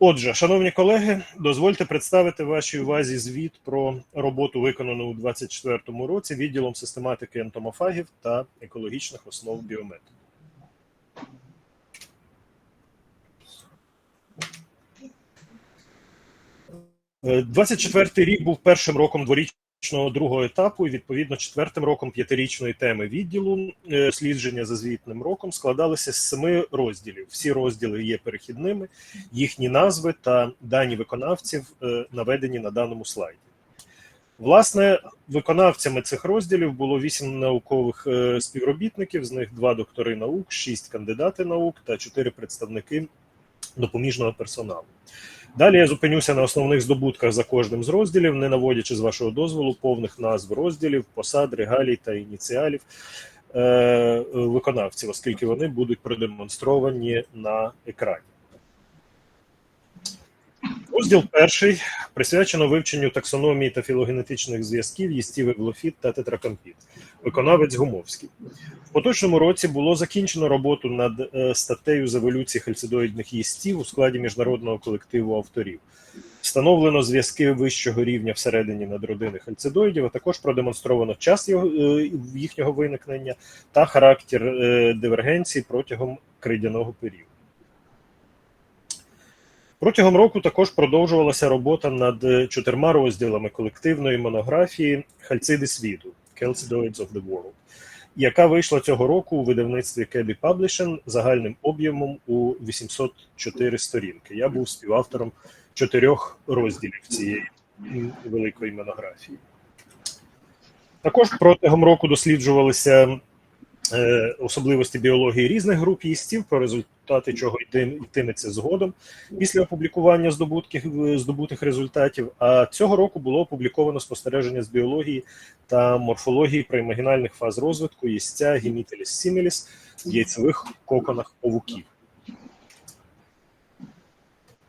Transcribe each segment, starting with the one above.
Отже, шановні колеги, дозвольте представити вашій увазі звіт про роботу, виконану у 2024 році відділом систематики ентомофагів та екологічних основ біометрії. Е, 24 рік був першим роком дворічного другого етапу, і відповідно четвертим роком п'ятирічної теми відділу. Е, Дослідження за звітним роком складалися з семи розділів. Всі розділи є перехідними, їхні назви та дані виконавців е, наведені на даному слайді. Власне, виконавцями цих розділів було вісім наукових е, співробітників, з них два доктори наук, шість кандидати наук та чотири представники допоміжного персоналу. Далі я зупинюся на основних здобутках за кожним з розділів, не наводячи з вашого дозволу повних назв розділів, посад, регалій та ініціалів е, виконавців, оскільки вони будуть продемонстровані на екрані. Розділ перший присвячено вивченню таксономії та філогенетичних зв'язків їстів еглофіт та тетракампід. Виконавець Гумовський. В поточному році було закінчено роботу над е, статтею з еволюції хальцидоїдних їстів у складі міжнародного колективу авторів. Встановлено зв'язки вищого рівня всередині надродини хальцидоїдів, а також продемонстровано час його, е, їхнього виникнення та характер е, дивергенції протягом кридяного періоду. Протягом року також продовжувалася робота над е, чотирма розділами колективної монографії Хальциди світу Chalcidoids of the World, яка вийшла цього року у видавництві Кебі Publishing загальним об'ємом у 804 сторінки. Я був співавтором чотирьох розділів цієї великої монографії. Також протягом року досліджувалися особливості біології різних груп їстів, про результати чого йти- йтиметься згодом після опублікування здобутків, здобутих результатів. А цього року було опубліковано спостереження з біології та морфології примагінальних фаз розвитку їстця гімітеліс сіміліс в яйцевих коконах павуків.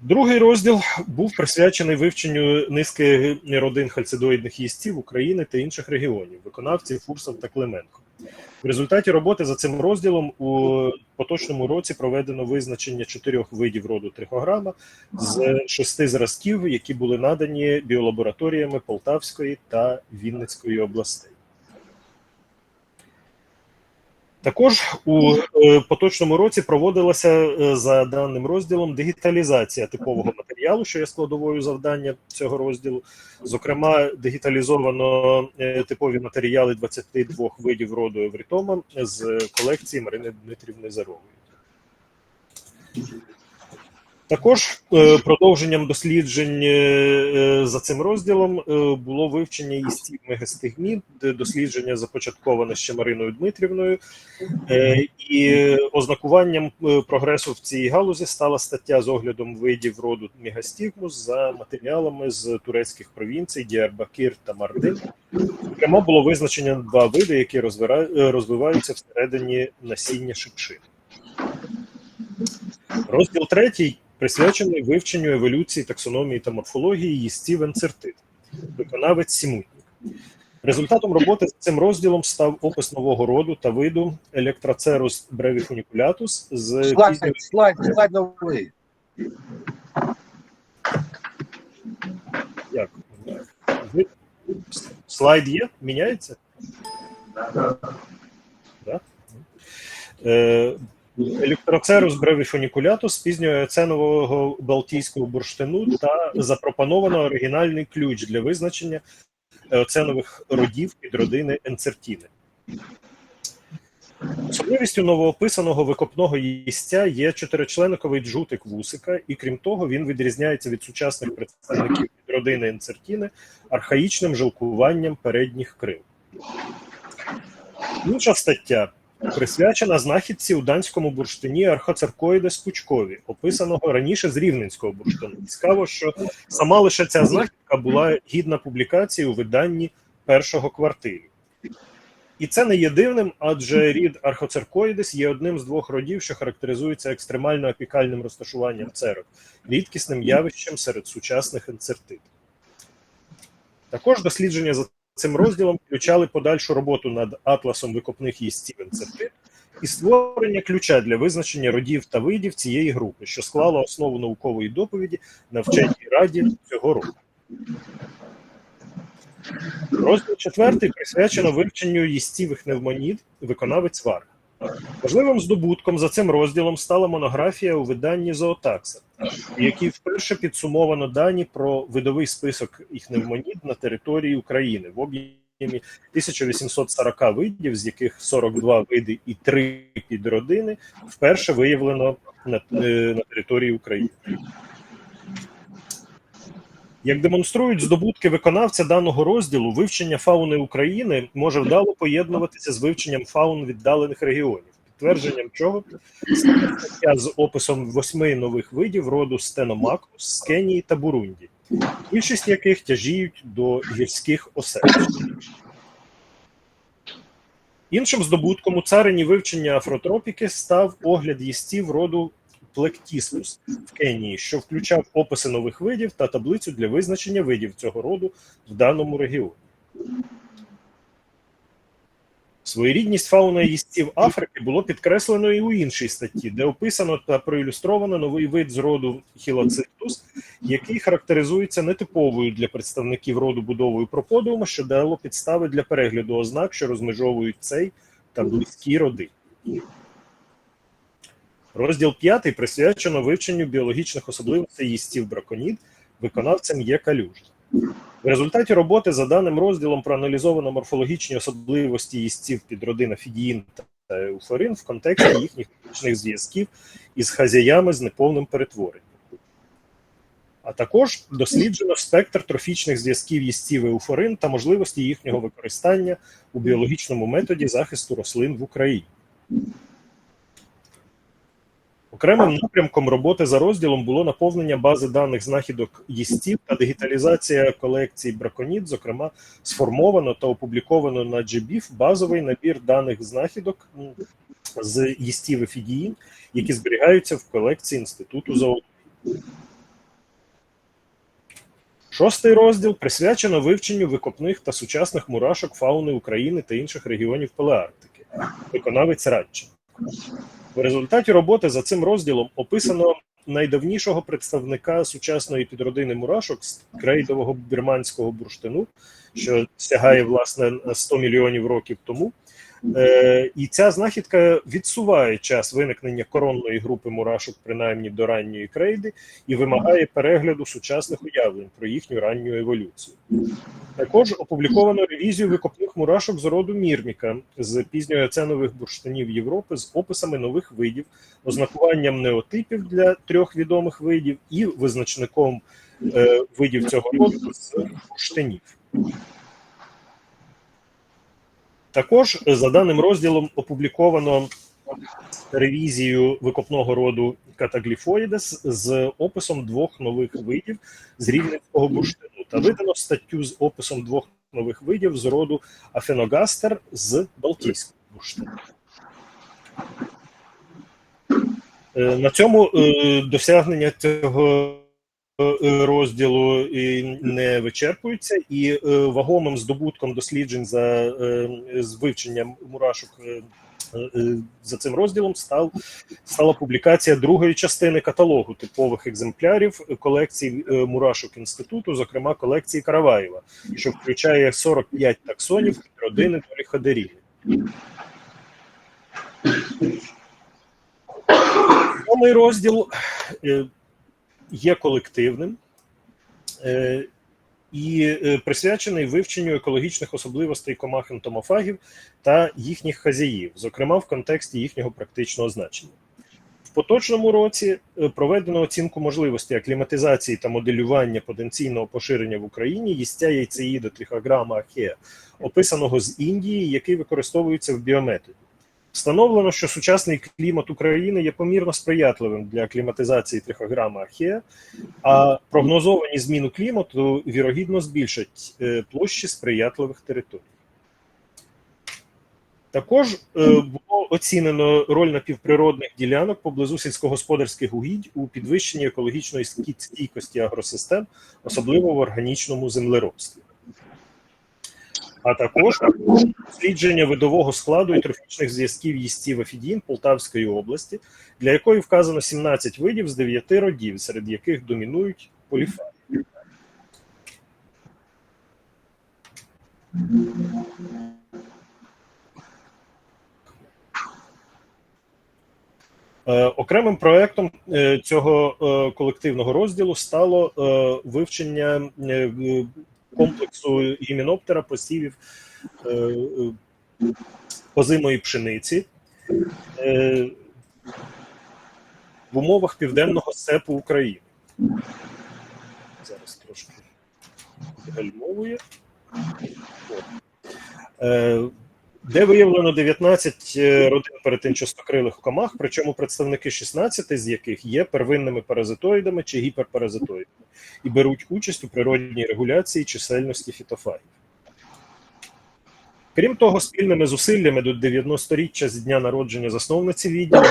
Другий розділ був присвячений вивченню низки родин хальцидоїдних їстів України та інших регіонів, виконавців Фурсов та Клименко. В результаті роботи за цим розділом у поточному році проведено визначення чотирьох видів роду трихограма з шести зразків, які були надані біолабораторіями Полтавської та Вінницької областей. Також у е, поточному році проводилася е, за даним розділом дигіталізація типового матеріалу, що є складовою завдання цього розділу. Зокрема, дигіталізовано е, типові матеріали 22 видів роду Евритома з колекції Марини Дмитрівни Зарової. Також е, продовженням досліджень е, за цим розділом е, було вивчення їстів мегастигмід, дослідження започатковане ще Мариною Дмитрівною, Е, і ознакуванням е, прогресу в цій галузі стала стаття з оглядом видів роду мегастигмус за матеріалами з турецьких провінцій Діарбакир та Мардин. Зокрема, було визначено два види, які е, розвиваються всередині насіння шипшин. Розділ третій присвячений вивченню еволюції, таксономії та морфології їстів енцертит. Виконавець Сімутник. Результатом роботи з цим розділом став опис нового роду та виду Electrocerus brevifuniculatus з Слайд, пізньої слайд, слайд новий. Як? Слайд є? Міняється? Да? Е, Електроцерус бревіфонікулятус пізньоеценового балтійського бурштину та запропоновано оригінальний ключ для визначення оценових родів під родини енцертіни. Особливістю новоописаного викопного їстя є чотиричленниковий джутик вусика, і крім того, він відрізняється від сучасних представників під родини енцертіни архаїчним жилкуванням передніх крил. Інша стаття присвячена знахідці у данському бурштині архоцеркоїдес пучкові, описаного раніше з рівненського бурштину. Цікаво, що сама лише ця знахідка була гідна публікації у виданні першого квартирі. І це не є дивним, адже рід архоцеркоїдес є одним з двох родів, що характеризується екстремально апікальним розташуванням церок, рідкісним явищем серед сучасних енцертит. Також дослідження за цим розділом включали подальшу роботу над атласом викопних їстів енцертит і створення ключа для визначення родів та видів цієї групи, що склало основу наукової доповіді на вченій раді цього року. Розділ четвертий присвячено вивченню їстівих невмонід виконавець Варг. Важливим здобутком за цим розділом стала монографія у виданні Зоотакса, в якій вперше підсумовано дані про видовий список іхневмонід на території України в об'ємі 1840 видів, з яких 42 види і 3 підродини вперше виявлено на, е, на території України. Як демонструють здобутки виконавця даного розділу, вивчення фауни України може вдало поєднуватися з вивченням фаун віддалених регіонів, підтвердженням чого стаття з описом восьми нових видів роду стеномакус з Кенії та Бурунді, більшість яких тяжіють до гірських осель. Іншим здобутком у царині вивчення афротропіки став огляд їстів роду Плектіспус в Кенії, що включав описи нових видів та таблицю для визначення видів цього роду в даному регіоні. Своєрідність фауни їстів Африки було підкреслено і у іншій статті, де описано та проілюстровано новий вид з роду Хілоциптус, який характеризується нетиповою для представників роду будовою проподіума, що дало підстави для перегляду ознак, що розмежовують цей та близькі роди. Розділ 5 присвячено вивченню біологічних особливостей їстів браконід, виконавцем є калюжа. В результаті роботи за даним розділом проаналізовано морфологічні особливості їстів підродин Фідіїн та еуфорин в контексті їхніх фізичних зв'язків із хазяями з неповним перетворенням. А також досліджено спектр трофічних зв'язків їстів еуфорин та можливості їхнього використання у біологічному методі захисту рослин в Україні. Окремим напрямком роботи за розділом було наповнення бази даних знахідок їстів та дигіталізація колекцій браконід, зокрема, сформовано та опубліковано на GBIF базовий набір даних знахідок з їстів ефідіїн, які зберігаються в колекції Інституту зоології. Шостий розділ присвячено вивченню викопних та сучасних мурашок фауни України та інших регіонів Палеарктики. Виконавець Радченко. В результаті роботи за цим розділом описано найдавнішого представника сучасної підродини мурашок з крейдового бірманського бурштину, що сягає власне 100 мільйонів років тому. Е, і ця знахідка відсуває час виникнення коронної групи мурашок, принаймні до ранньої крейди, і вимагає перегляду сучасних уявлень про їхню ранню еволюцію. Також опубліковано ревізію викопних мурашок з роду Мірміка з пізньооценових бурштинів Європи з описами нових видів, ознакуванням неотипів для трьох відомих видів і визначником е, видів цього роду з бурштинів. Також за даним розділом опубліковано ревізію викопного роду Катагліфоїдес з описом двох нових видів з рівненського бурштину та видано статтю з описом двох нових видів з роду Афеногастер з Балтійського бурштину. Е, На цьому е, досягнення цього е, розділу не вичерпуються, і е, вагомим здобутком досліджень за е, з вивченням мурашок е, е, за цим розділом став стала публікація другої частини каталогу типових екземплярів колекцій е, мурашок інституту, зокрема колекції Караваєва, що включає 45 таксонів родини поліходерів. Сьомий розділ е, є колективним е, і е, присвячений вивченню екологічних особливостей комах ентомофагів та їхніх хазяїв, зокрема в контексті їхнього практичного значення. В поточному році е, проведено оцінку можливості акліматизації та моделювання потенційного поширення в Україні їстя яйцеїда трихограма ахеа, описаного з Індії, який використовується в біометоді. Встановлено, що сучасний клімат України є помірно сприятливим для акліматизації трихограма архея, а прогнозовані зміни клімату вірогідно збільшать е, площі сприятливих територій. Також е, було оцінено роль напівприродних ділянок поблизу сільськогосподарських угідь у підвищенні екологічної стійкості агросистем, особливо в органічному землеробстві. А також дослідження видового складу і трофічних зв'язків їстів Афідін Полтавської області, для якої вказано 17 видів з 9 родів, серед яких домінують поліфари. Е, Окремим проектом е, цього е, колективного розділу стало вивчення е, і комплексу гіміноптера посівів е, е, позимої пшениці е, в умовах південного степу України. Зараз трошки гальмовує. Де виявлено 19 родин перетинчастокрилих комах, причому представники 16 з яких є первинними паразитоїдами чи гіперпаразитоїдами і беруть участь у природній регуляції чисельності фітофагів. Крім того, спільними зусиллями до 90-річчя з дня народження засновниці відділу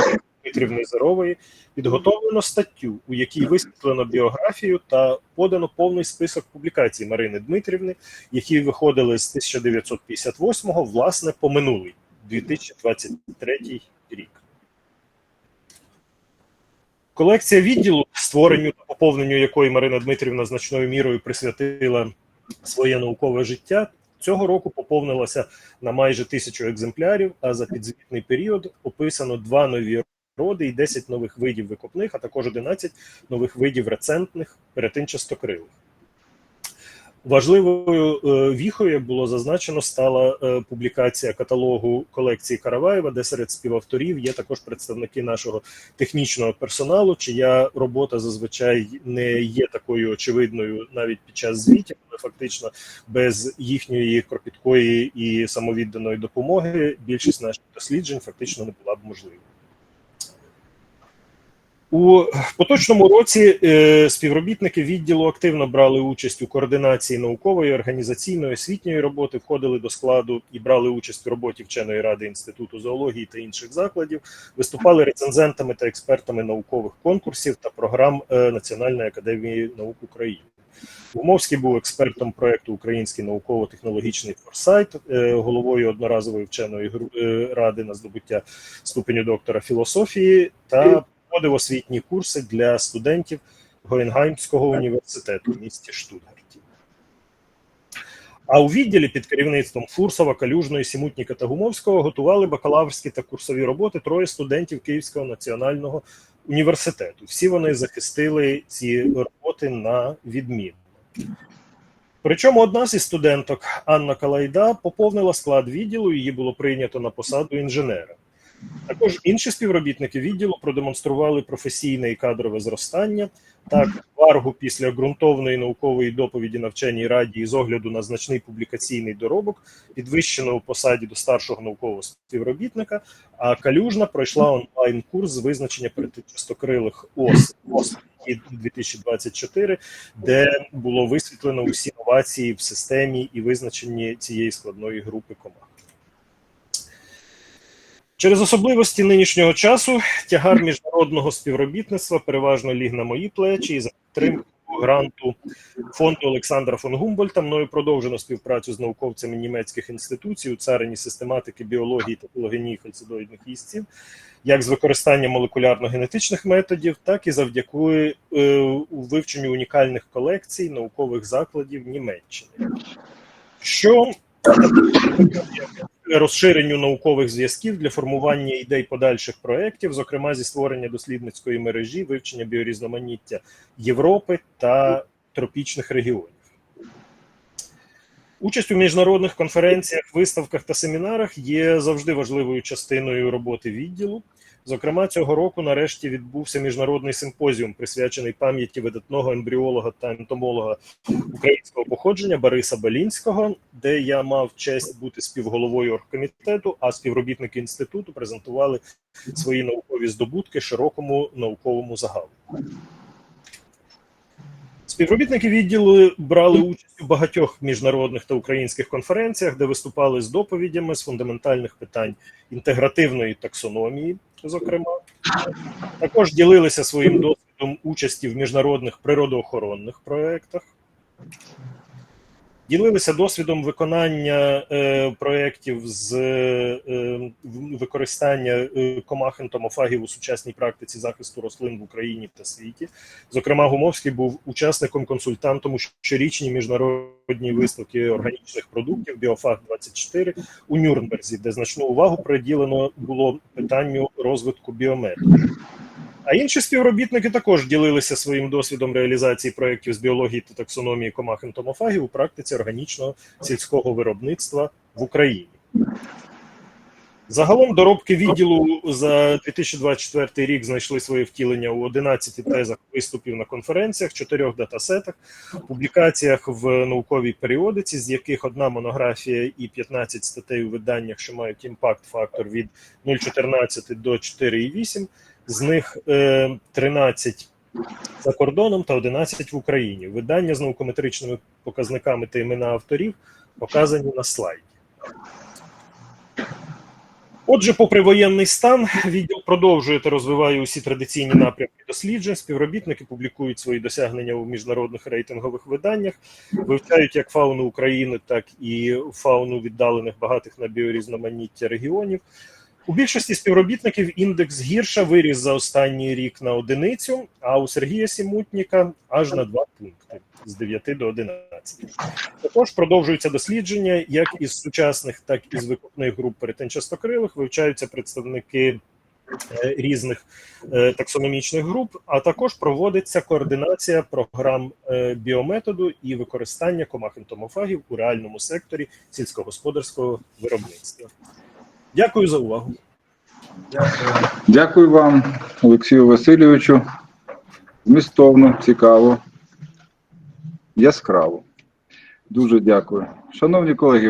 Дмитрівни Зарової підготовлено статтю, у якій висвітлено біографію та подано повний список публікацій Марини Дмитрівни, які виходили з 1958-го, власне, по минулий 2023 рік. Колекція відділу, створенню та поповненню якої Марина Дмитрівна значною мірою присвятила своє наукове життя, цього року поповнилася на майже тисячу екземплярів, а за підзвітний період описано два нові роди і 10 нових видів викопних, а також 11 нових видів рецентних перетинчастокрилих. Важливою е, віхою, як було зазначено, стала е, публікація каталогу колекції Караваєва, де серед співавторів є також представники нашого технічного персоналу, чия робота зазвичай не є такою очевидною навіть під час звітів, але фактично без їхньої кропіткої і самовідданої допомоги більшість наших досліджень фактично не була б можливою. У поточному році е, співробітники відділу активно брали участь у координації наукової, організаційної, освітньої роботи, входили до складу і брали участь у роботі вченої ради інституту зоології та інших закладів, виступали рецензентами та експертами наукових конкурсів та програм е, Національної академії наук України. Умовський був експертом проекту Український науково-технологічний форсайт, е, головою одноразової вченої ради на здобуття ступеню доктора філософії та проводив освітні курси для студентів Гоєнгаймського університету в місті Штутгарті. А у відділі під керівництвом Фурсова, Калюжної, Сімутніка та Гумовського готували бакалаврські та курсові роботи троє студентів Київського національного університету. Всі вони захистили ці роботи на відмінно. Причому одна зі студенток Анна Калайда поповнила склад відділу, її було прийнято на посаду інженера. Також інші співробітники відділу продемонстрували професійне і кадрове зростання. Так, Варгу після ґрунтовної наукової доповіді на вченій раді і з огляду на значний публікаційний доробок підвищено у посаді до старшого наукового співробітника. А Калюжна пройшла онлайн-курс з визначення перетичастокрилих ос ос 2024, де було висвітлено усі новації в системі і визначенні цієї складної групи комах. Через особливості нинішнього часу тягар міжнародного співробітництва переважно ліг на мої плечі і за підтримку гранту фонду Олександра фон Гумбольта мною продовжено співпрацю з науковцями німецьких інституцій у царині систематики біології та філогенії фальцидоїдних їстів, як з використанням молекулярно-генетичних методів, так і завдяки е, вивченню унікальних колекцій наукових закладів Німеччини. Що розширенню наукових зв'язків для формування ідей подальших проєктів, зокрема зі створення дослідницької мережі, вивчення біорізноманіття Європи та тропічних регіонів. Участь у міжнародних конференціях, виставках та семінарах є завжди важливою частиною роботи відділу. Зокрема, цього року нарешті відбувся міжнародний симпозіум, присвячений пам'яті видатного ембріолога та ентомолога українського походження Бориса Балінського, де я мав честь бути співголовою оргкомітету, а співробітники інституту презентували свої наукові здобутки широкому науковому загалу. Співробітники відділу брали участь у багатьох міжнародних та українських конференціях, де виступали з доповідями з фундаментальних питань інтегративної таксономії, зокрема, також ділилися своїм досвідом участі в міжнародних природоохоронних проєктах. Ділилися досвідом виконання е, проєктів з е, використання е, комах ентомофагів у сучасній практиці захисту рослин в Україні та світі. Зокрема, Гумовський був учасником консультантом у щорічній міжнародній виставці органічних продуктів Біофаг 24 у Нюрнберзі, де значну увагу приділено було питанню розвитку біометрії. А інші співробітники також ділилися своїм досвідом реалізації проєктів з біології та таксономії комах ентомофагів у практиці органічного сільського виробництва в Україні. Загалом доробки відділу за 2024 рік знайшли своє втілення у 11 тезах виступів на конференціях, 4 датасетах, публікаціях в науковій періодиці, з яких одна монографія і 15 статей у виданнях, що мають імпакт-фактор від 0,14 до 4,8, з них е, 13 за кордоном та 11 в Україні. Видання з наукометричними показниками та імена авторів показані на слайді. Отже, попри воєнний стан, відділ продовжує та розвиває усі традиційні напрямки досліджень. Співробітники публікують свої досягнення у міжнародних рейтингових виданнях, вивчають як фауну України, так і фауну віддалених багатих на біорізноманіття регіонів. У більшості співробітників індекс гірша виріс за останній рік на одиницю, а у Сергія Сімутніка аж на два пункти з 9 до 11. Також продовжуються дослідження як із сучасних, так і з викупних груп перетинчастокрилих. Вивчаються представники е, різних е, таксономічних груп, а також проводиться координація програм е, біометоду і використання комах ентомофагів у реальному секторі сільськогосподарського виробництва. Дякую за увагу. Дякую вам, Олексію Васильовичу. Змістовно, цікаво, яскраво. Дуже дякую. Шановні колеги,